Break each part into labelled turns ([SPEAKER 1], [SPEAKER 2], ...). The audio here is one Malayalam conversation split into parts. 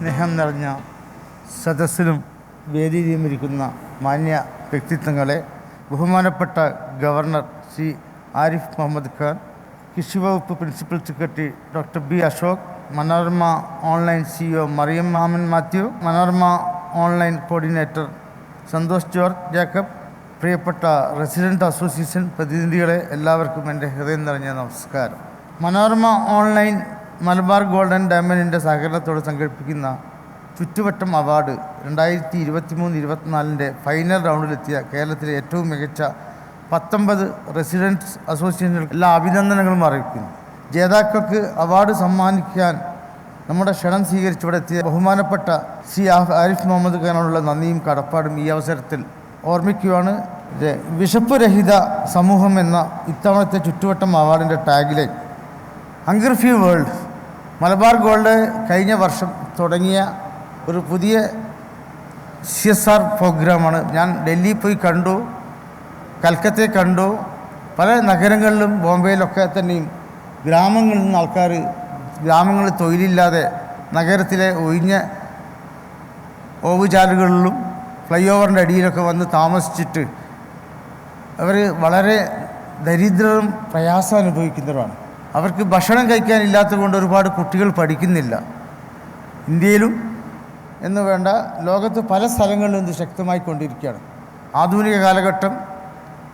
[SPEAKER 1] സ്നേഹം നിറഞ്ഞ സദസ്സിലും വേദിയിലും ഇരിക്കുന്ന മാന്യ വ്യക്തിത്വങ്ങളെ ബഹുമാനപ്പെട്ട ഗവർണർ സി ആരിഫ് മുഹമ്മദ് ഖാൻ കൃഷി വകുപ്പ് principal secretary doctor B Ashok Manorama online CEO Mariam Mammen Mathew Manorama online coordinator Santhosh George Jacob പ്രിയപ്പെട്ട റെസിഡന്റ് അസോസിയേഷൻ പ്രതിനിധികളെ എല്ലാവർക്കും എന്റെ ഹൃദയം നിറഞ്ഞ നമസ്കാരം. മനോരമ ഓൺലൈൻ മലബാർ ഗോൾഡൻ ഡയമണ്ടിന്റെ സഹകരണത്തോടെ സംഘടിപ്പിക്കുന്ന ചുറ്റുവട്ടം അവാർഡ് രണ്ടായിരത്തി ഇരുപത്തി മൂന്ന് ഇരുപത്തിനാലിന്റെ ഫൈനൽ റൗണ്ടിലെത്തിയ കേരളത്തിലെ ഏറ്റവും മികച്ച പത്തൊമ്പത് റെസിഡൻസ് അസോസിയേഷനുകൾ എല്ലാ അഭിനന്ദനങ്ങളും അറിയിക്കുന്നു. ജേതാക്കൾക്ക് അവാർഡ് സമ്മാനിക്കാൻ നമ്മുടെ ക്ഷണം സ്വീകരിച്ച് ഇവിടെ എത്തിയ ബഹുമാനപ്പെട്ട സി ആരിഫ് മുഹമ്മദ് ഖാനോടുള്ള നന്ദിയും കടപ്പാടും ഈ അവസരത്തിൽ ഓർമ്മിക്കുകയാണ്. വിശപ്പ് രഹിത സമൂഹം എന്ന ഇത്തവണത്തെ Chuttuvattam അവാർഡിന്റെ tagline hunger free world Malabar Gold കഴിഞ്ഞ വർഷം തുടങ്ങിയ ഒരു പുതിയ സി എസ് ആർ പ്രോഗ്രാമാണ്. ഞാൻ ഡൽഹിയിൽ പോയി കണ്ടു കൽക്കത്തയെ കണ്ടു. പല നഗരങ്ങളിലും ബോംബെയിലൊക്കെ തന്നെയും ഗ്രാമങ്ങളിൽ നിന്ന് ആൾക്കാർ ഗ്രാമങ്ങളിൽ തൊഴിലില്ലാതെ നഗരത്തിലെ ഒഴിഞ്ഞ ഓവുചാലുകളിലും ഫ്ലൈ ഓവറിന്റെ അടിയിലൊക്കെ വന്ന് താമസിച്ചിട്ട് അവർ വളരെ ദരിദ്രരും പ്രയാസം അനുഭവിക്കുന്നവരാണ്. അവർക്ക് ഭക്ഷണം കഴിക്കാനില്ലാത്തത് കൊണ്ട് ഒരുപാട് കുട്ടികൾ പഠിക്കുന്നില്ല. ഇന്ത്യയിലും എന്ന് വേണ്ട ലോകത്ത് പല സ്ഥലങ്ങളിലും ഇത് ശക്തമായി കൊണ്ടിരിക്കുകയാണ്. ആധുനിക കാലഘട്ടം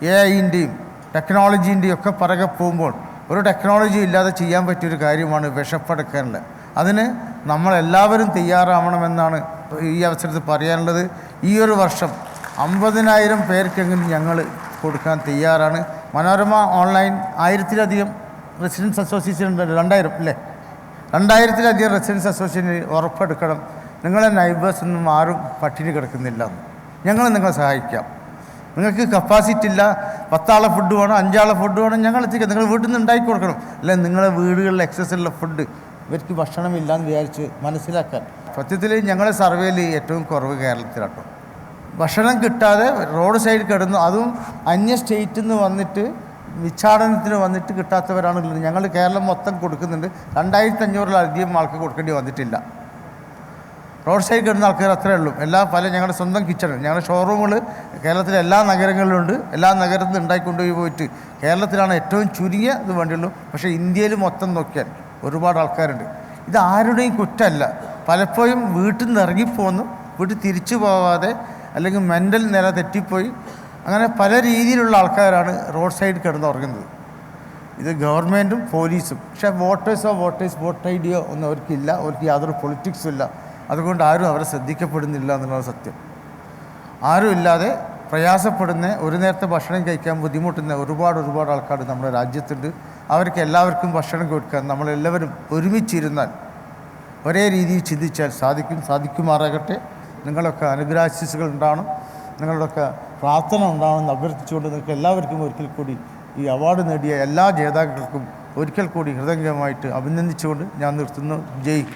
[SPEAKER 1] എ ഐന്റെയും ടെക്നോളജീന്റെയും ഒക്കെ പിറകെ പോകുമ്പോൾ ഒരു ടെക്നോളജി ഇല്ലാതെ ചെയ്യാൻ പറ്റിയൊരു കാര്യമാണ് വിഷപ്പടക്കാനുള്ളത് അതിന് നമ്മളെല്ലാവരും തയ്യാറാവണമെന്നാണ് ഈ അവസരത്തിൽ പറയാനുള്ളത്. ഈ ഒരു വർഷം അമ്പതിനായിരം പേർക്കെങ്കിലും ഞങ്ങൾ കൊടുക്കാൻ തയ്യാറാണ്. മനോരമ ഓൺലൈൻ ആയിരത്തിലധികം റെസിഡൻസ് അസോസിയേഷൻ ഉണ്ടല്ലോ രണ്ടായിരം അല്ലേ? രണ്ടായിരത്തിലധികം റെസിഡൻസ് അസോസിയേഷൻ ഉറപ്പെടുക്കണം. നിങ്ങളെ നൈബേഴ്സ് ഒന്നും ആരും പട്ടിണി കിടക്കുന്നില്ല. ഞങ്ങൾ നിങ്ങളെ സഹായിക്കാം. നിങ്ങൾക്ക് കപ്പാസിറ്റി ഇല്ല. പത്താളെ ഫുഡ് വേണം അഞ്ചാളെ ഫുഡ് വേണം ഞങ്ങൾ എത്തിക്കാം. നിങ്ങൾ വീട്ടിൽ നിന്ന് ഉണ്ടാക്കി കൊടുക്കണം. അല്ലെ? നിങ്ങളെ വീടുകളിൽ എക്സസുള്ള ഫുഡ് ഇവർക്ക് ഭക്ഷണമില്ല എന്ന് വിചാരിച്ച് മനസ്സിലാക്കാൻ. സത്യത്തിൽ ഞങ്ങളെ സർവേയിൽ ഏറ്റവും കുറവ് കേരളത്തിലാട്ടോ. ഭക്ഷണം കിട്ടാതെ റോഡ് സൈഡിൽ കിടന്നു. അതും അന്യ സ്റ്റേറ്റിൽ നിന്ന് വന്നിട്ട് വിച്ചാടനത്തിന് വന്നിട്ട് കിട്ടാത്തവരാണ് ഉള്ളത് ഞങ്ങൾ കേരളം മൊത്തം കൊടുക്കുന്നുണ്ട്. രണ്ടായിരത്തി അഞ്ഞൂറിലധികം ആൾക്ക് കൊടുക്കേണ്ടി വന്നിട്ടില്ല. റോഡ് സൈഡ് കിടന്ന ആൾക്കാർ അത്രേ ഉള്ളൂ. എല്ലാ പല ഞങ്ങളുടെ സ്വന്തം കിച്ചൺ ഞങ്ങളുടെ ഷോറൂമുകൾ കേരളത്തിലെ എല്ലാ നഗരങ്ങളിലുണ്ട്. എല്ലാ നഗരത്തിൽ നിന്ന് ഉണ്ടായിക്കൊണ്ടുപോയി പോയിട്ട് കേരളത്തിലാണ് ഏറ്റവും ചുരുങ്ങിയ ഇത് വേണ്ടിയുള്ളൂ. പക്ഷേ ഇന്ത്യയിൽ മൊത്തം നോക്കിയാൽ ഒരുപാട് ആൾക്കാരുണ്ട്. ഇത് ആരുടെയും കുറ്റമല്ല. പലപ്പോഴും വീട്ടിൽ നിന്ന് ഇറങ്ങിപ്പോന്നു. വീട്ടിൽ തിരിച്ചു പോവാതെ അല്ലെങ്കിൽ മെന്റൽ നില തെറ്റിപ്പോയി. അങ്ങനെ പല രീതിയിലുള്ള ആൾക്കാരാണ് റോഡ് സൈഡ് കിടന്നുറങ്ങുന്നത്. ഇത് ഗവൺമെന്റും പോലീസും. പക്ഷേ വോട്ടേഴ്സോ വോട്ടേഴ്സ് വോട്ട് ഐഡിയോ ഒന്നും അവർക്കില്ല. അവർക്ക് യാതൊരു പൊളിറ്റിക്സും ഇല്ല. അതുകൊണ്ട് ആരും അവരെ ശ്രദ്ധിക്കപ്പെടുന്നില്ല എന്നുള്ളത് സത്യം. ആരും ഇല്ലാതെ പ്രയാസപ്പെടുന്ന ഒരു നേരത്തെ ഭക്ഷണം കഴിക്കാൻ ബുദ്ധിമുട്ടുന്ന ഒരുപാട് ഒരുപാട് ആൾക്കാർ നമ്മുടെ രാജ്യത്തുണ്ട്. അവർക്ക് എല്ലാവർക്കും ഭക്ഷണം കൊടുക്കാൻ നമ്മളെല്ലാവരും ഒരുമിച്ചിരുന്നാൽ ഒരേ രീതിയിൽ ചിന്തിച്ചാൽ സാധിക്കും. സാധിക്കുമാറാകട്ടെ. നിങ്ങളൊക്കെ അനുഗ്രഹാശിസുകൾ ഉണ്ടാവണം. നിങ്ങളുടെയൊക്കെ പ്രാർത്ഥന ഉണ്ടാവണമെന്ന് അഭ്യർത്ഥിച്ചുകൊണ്ട് നിങ്ങൾക്ക് എല്ലാവർക്കും ഒരിക്കൽ കൂടി ഈ അവാർഡ് നേടിയ എല്ലാ ജേതാക്കൾക്കും ഒരിക്കൽ കൂടി ഹൃദയംഗമായിട്ട് അഭിനന്ദിച്ചുകൊണ്ട് ഞാൻ നിർത്തുന്നു ജയ്.